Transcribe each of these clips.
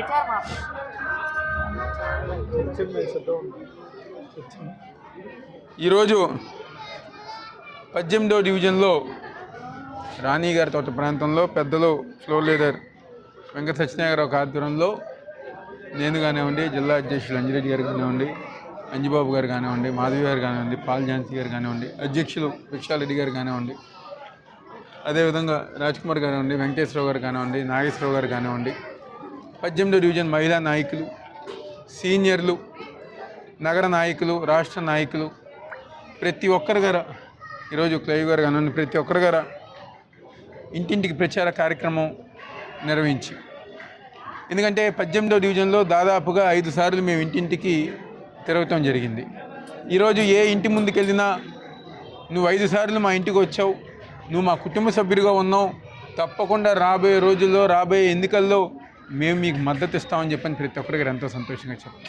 ప్రచారం ఈరోజు పద్దెనిమిదో డివిజన్లో రాణి గారి తోట ప్రాంతంలో పెద్దలు ఫ్లోర్ లీడర్ వెంకట సత్యనారాయణ ఆధ్వర్యంలో నేను కానివ్వండి జిల్లా అధ్యక్షులు అంజిరెడ్డి గారు కానివ్వండి అంజిబాబు గారు కానివ్వండి మాధవి గారు కానివ్వండి పాల్ ఝాన్సీ గారు కానివ్వండి అధ్యక్షులు విక్షారెడ్డి గారు కానివ్వండి అదేవిధంగా రాజ్ కుమార్ కానివ్వండి వెంకటేశ్వరరావు గారు కానివ్వండి నాగేశ్వరరావు గారు కానివ్వండి పద్దెనిమిదో డివిజన్ మహిళా నాయకులు సీనియర్లు నగర నాయకులు రాష్ట్ర నాయకులు ప్రతి ఒక్కరి గారు ఈరోజు క్లైవ్ గారు కానివ్వండి ప్రతి ఒక్కరి గారు ఇంటింటికి ప్రచార కార్యక్రమం నిర్వహించి. ఎందుకంటే పద్దెనిమిదో డివిజన్లో దాదాపుగా ఐదు సార్లు మేము ఇంటింటికి తిరగటం జరిగింది. ఈరోజు ఏ ఇంటి ముందుకు వెళ్ళినా నువ్వు ఐదు సార్లు మా ఇంటికి వచ్చావు నువ్వు మా కుటుంబ సభ్యుడిగా ఉన్నావు తప్పకుండా రాబోయే రోజుల్లో రాబోయే ఎన్నికల్లో మేము మీకు మద్దతు ఇస్తామని చెప్పని ప్రతి ఒక్కరికి ఎంతో సంతోషంగా చెప్పారు.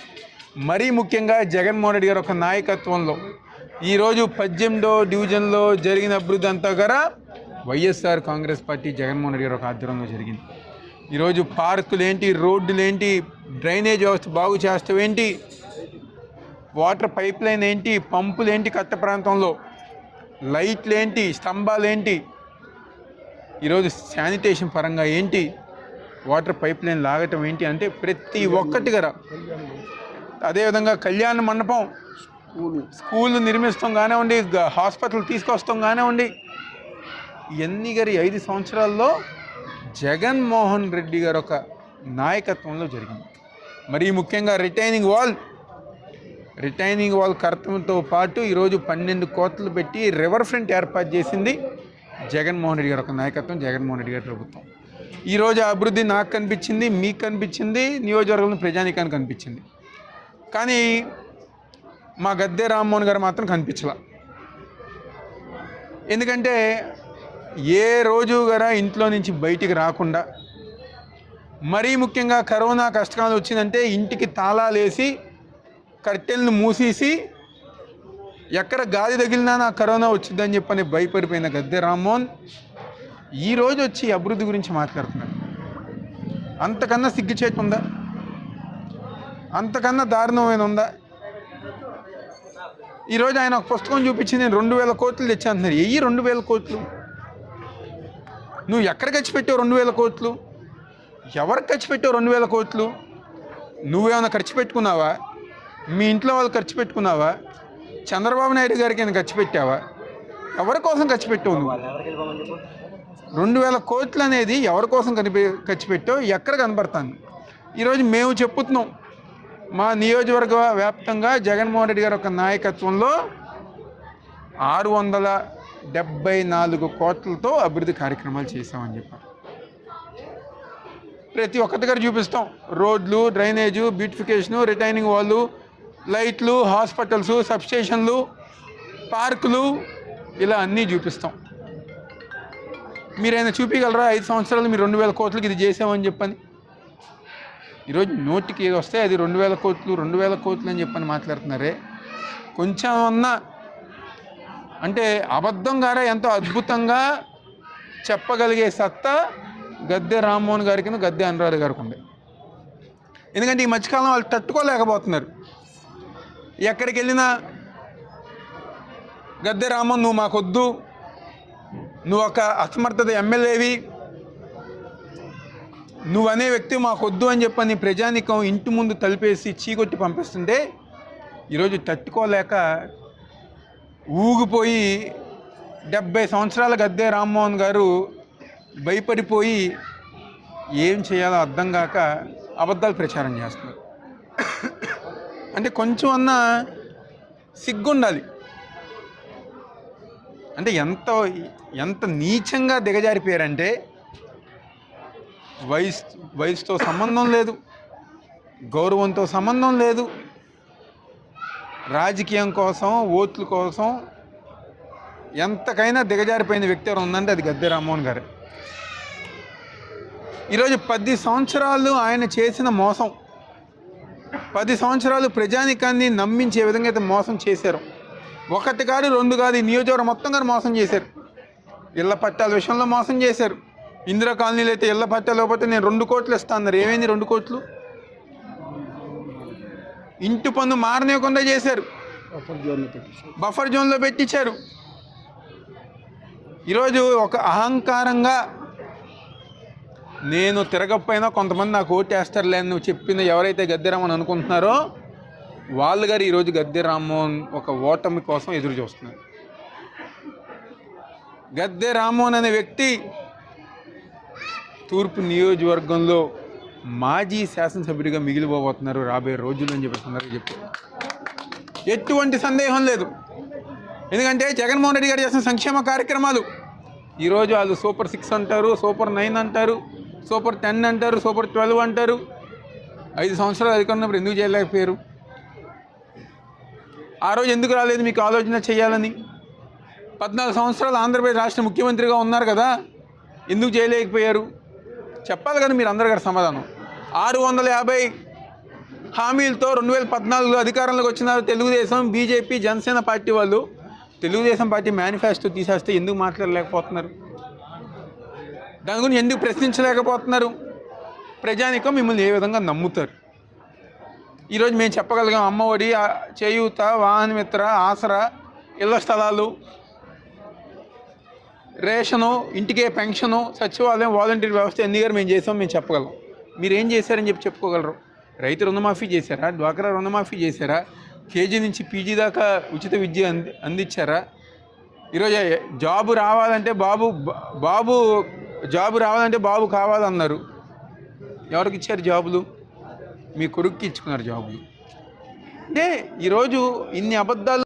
మరీ ముఖ్యంగా జగన్మోహన్ రెడ్డి గారు ఒక నాయకత్వంలో ఈరోజు పద్దెనిమిదో డివిజన్లో జరిగిన అభివృద్ధి అంతా కూడా వైఎస్ఆర్ కాంగ్రెస్ పార్టీ జగన్మోహన్ రెడ్డి గారు ఒక ఆధ్వర్యంలో జరిగింది. ఈరోజు పార్కులేంటి రోడ్డులేంటి డ్రైనేజ్ వ్యవస్థ బాగు చేస్తావేంటి వాటర్ పైప్ లైన్ ఏంటి పంపులేంటి కట్ట ప్రాంతంలో లైట్లు ఏంటి స్తంభాలు ఏంటి ఈరోజు శానిటేషన్ పరంగా ఏంటి వాటర్ పైప్ లైన్ లాగటం ఏంటి అంటే ప్రతి ఒక్కటి గల అదేవిధంగా కళ్యాణ మండపం స్కూల్. నిర్మిస్తాం కానివ్వండి హాస్పిటల్ తీసుకొస్తాం కానివ్వండి ఇవన్నీ గారి ఐదు సంవత్సరాల్లో జగన్మోహన్ రెడ్డి గారు ఒక నాయకత్వంలో జరిగింది. మరి ముఖ్యంగా రిటైనింగ్ వాల్ రిటైనింగ్ వాల్ కర్తంతో పాటు ఈరోజు పన్నెండు కోట్లు పెట్టి రివర్ ఫ్రంట్ ఏర్పాటు చేసింది జగన్మోహన్ రెడ్డి గారు ఒక నాయకత్వం జగన్మోహన్ రెడ్డి గారి ప్రభుత్వం. ఈరోజు ఆ అభివృద్ధి నాకు కనిపించింది మీకు కనిపించింది నియోజకవర్గంలో ప్రజానికానికి కనిపించింది. కానీ మా గద్దె రామ్మోహన్ గారు మాత్రం కనిపించలా. ఎందుకంటే ఏ రోజు గారా ఇంట్లో నుంచి బయటికి రాకుండా మరీ ముఖ్యంగా కరోనా కష్టకాలం వచ్చిందంటే ఇంటికి తాళాలేసి కర్టెన్లు కట్టెలను మూసేసి ఎక్కడ గాలి తగిలినా నా కరోనా వచ్చిందని చెప్పని భయపడిపోయిన గద్దె రామ్మోహన్ ఈరోజు వచ్చి అభివృద్ధి గురించి మాట్లాడుతున్నాడు. అంతకన్నా సిగ్గుచేటు ఉందా అంతకన్నా దారుణమైన ఉందా? ఈరోజు ఆయన ఒక పుస్తకం చూపించి నేను రెండు వేల కోట్లు తెచ్చాను ఎయ్యి రెండు వేల కోట్లు? నువ్వు ఎక్కడ ఖర్చు పెట్టావు రెండు వేల కోట్లు? ఎవరికి ఖర్చు పెట్టావు రెండు వేల కోట్లు? నువ్వేమైనా ఖర్చు పెట్టుకున్నావా? మీ ఇంట్లో వాళ్ళు ఖర్చు పెట్టుకున్నావా? చంద్రబాబు నాయుడు గారికి నేను ఖర్చు పెట్టావా? ఎవరి కోసం ఖర్చు పెట్టావు నువ్వు? రెండు వేల కోట్లు అనేది ఎవరి కోసం కనిపి ఖర్చు పెట్టావు ఎక్కడ కనబడుతుంది. ఈరోజు మేము చెప్పుతున్నాం మా నియోజకవర్గ వ్యాప్తంగా జగన్మోహన్ రెడ్డి గారి ఒక నాయకత్వంలో ఆరు వందల డెబ్బై నాలుగు కోట్లతో అభివృద్ధి కార్యక్రమాలు చేశామని చెప్పారు. ప్రతి ఒక్క దగ్గర చూపిస్తాం. రోడ్లు డ్రైనేజు బ్యూటిఫికేషను రిటైనింగ్ వాళ్ళు లైట్లు హాస్పిటల్స్ సబ్స్టేషన్లు పార్కులు ఇలా అన్నీ చూపిస్తాం. మీరైనా చూపించగలరా ఐదు సంవత్సరాలు మీరు రెండు వేల కోట్లకి ఇది చేసామని చెప్పని. ఈరోజు నోటికి ఏది వస్తే అది రెండు వేల కోట్లు రెండు వేల కోట్లు అని చెప్పని మాట్లాడుతున్నారే. కొంచెం అన్న అంటే అబద్ధం గారే ఎంతో అద్భుతంగా చెప్పగలిగే సత్తా గద్దె రామ్మోహన్ గారికి గద్దె అనురాధ గారికి ఉంది ఎందుకంటే ఈ మధ్యకాలం వాళ్ళు తట్టుకోలేకపోతున్నారు. ఎక్కడికి వెళ్ళినా గద్దె రామ్మోహన్ నువ్వు మాకొద్దు నువ్వు ఒక అసమర్థత ఎమ్మెల్యేవి. నువ్వనే వ్యక్తి మాకొద్దు అని చెప్పని ప్రజానికం ఇంటి ముందు తలిపేసి చీకొట్టి పంపిస్తుంటే ఈరోజు తట్టుకోలేక ఊగిపోయి డెబ్బై సంవత్సరాల గద్దె రామ్మోహన్ గారు భయపడిపోయి ఏం చేయాలో అర్థం కాక అబద్ధాలు ప్రచారం చేస్తున్నారు. అంటే కొంచెం అన్నా సిగ్గుండాలి. అంటే ఎంత ఎంత నీచంగా దిగజారిపోయారంటే వయసు వయసుతో సంబంధం లేదు గౌరవంతో సంబంధం లేదు రాజకీయం కోసం ఓట్ల కోసం ఎంతకైనా దిగజారిపోయిన వ్యక్తి ఎవరు ఉందంటే అది గద్దె రామ్మోహన్ గారు. ఈరోజు పది సంవత్సరాలు ఆయన చేసిన మోసం పది సంవత్సరాలు ప్రజానికాన్ని నమ్మించే విధంగా అయితే మోసం చేశారు. ఒకటి కాదు రెండు కాదు ఈ నియోజకవర్గం మొత్తం గారు మోసం చేశారు. ఇళ్ళ పట్టాల విషయంలో మోసం చేశారు. ఇందిరా కాలనీలో అయితే ఇళ్ళ పట్టాలు లేకపోతే నేను రెండు కోట్లు ఇస్తాను అన్నారు. ఏమైంది రెండు కోట్లు? ఇంటి పన్ను మారనేకుండా చేశారు. బఫర్ జోన్లో పెట్టించారు. ఈరోజు ఒక అహంకారంగా నేను తిరగకపోయినా కొంతమంది నాకు ఓటేస్తారులే అని నువ్వు చెప్పింది ఎవరైతే గద్దెరామని అనుకుంటున్నారో వాళ్ళు గారు ఈరోజు గద్దె రామ్మోహన్ ఒక ఓటమి కోసం ఎదురు చూస్తున్నారు. గద్దె రామ్మోహన్ అనే వ్యక్తి తూర్పు నియోజకవర్గంలో మాజీ శాసనసభ్యుడిగా మిగిలిపోబోతున్నారు. రాబోయే రోజులు అని చెప్పి సందర్భంగా చెప్పారు ఎటువంటి సందేహం లేదు. ఎందుకంటే జగన్మోహన్ రెడ్డి గారు చేసిన సంక్షేమ కార్యక్రమాలు ఈరోజు వాళ్ళు సూపర్ సిక్స్ అంటారు సూపర్ నైన్ అంటారు సూపర్ టెన్ అంటారు సూపర్ ట్వెల్వ్ అంటారు. ఐదు సంవత్సరాలు అధికారున్నప్పుడు ఎందుకు చేయలేకపోయారు? ఆ రోజు ఎందుకు రాలేదు? మీకు ఆలోచన చేయాలని. పద్నాలుగు సంవత్సరాలు ఆంధ్రప్రదేశ్ రాష్ట్ర ముఖ్యమంత్రిగా ఉన్నారు కదా ఎందుకు చేయలేకపోయారు? చెప్పాలి కదా మీరు అందరు గారు సమాధానం. ఆరు వందల యాభై హామీలతో రెండు వేల పద్నాలుగులో అధికారంలోకి వచ్చిన తెలుగుదేశం బీజేపీ జనసేన పార్టీ వాళ్ళు. తెలుగుదేశం పార్టీ మేనిఫెస్టో తీసేస్తే ఎందుకు మాట్లాడలేకపోతున్నారు? దాని గురించి ఎందుకు ప్రశ్నించలేకపోతున్నారు? ప్రజానికం మిమ్మల్ని ఏ విధంగా నమ్ముతారు? ఈరోజు మేము చెప్పగలిగాం అమ్మఒడి చేయూత వాహనమిత్ర ఆసరా ఇళ్ళ స్థలాలు రేషను ఇంటికే పెన్షను సచివాలయం వాలంటీర్ వ్యవస్థ ఎన్ని గారు మేము చేసాం మేము చెప్పగలం. మీరు ఏం చేశారని చెప్పి చెప్పుకోగలరు. రైతు రుణమాఫీ చేశారా? డ్వాక్రా రుణమాఫీ చేశారా? కేజీ నుంచి పీజీ దాకా ఉచిత విద్య అంది అందించారా? ఈరోజు జాబు రావాలంటే బాబు బాబు జాబు రావాలంటే బాబు కావాలన్నారు. ఎవరికి ఇచ్చారు జాబులు? మీ కొడుక్కి ఇచ్చుకున్నారు జాబులు. అంటే ఈరోజు ఇన్ని అబద్ధాలు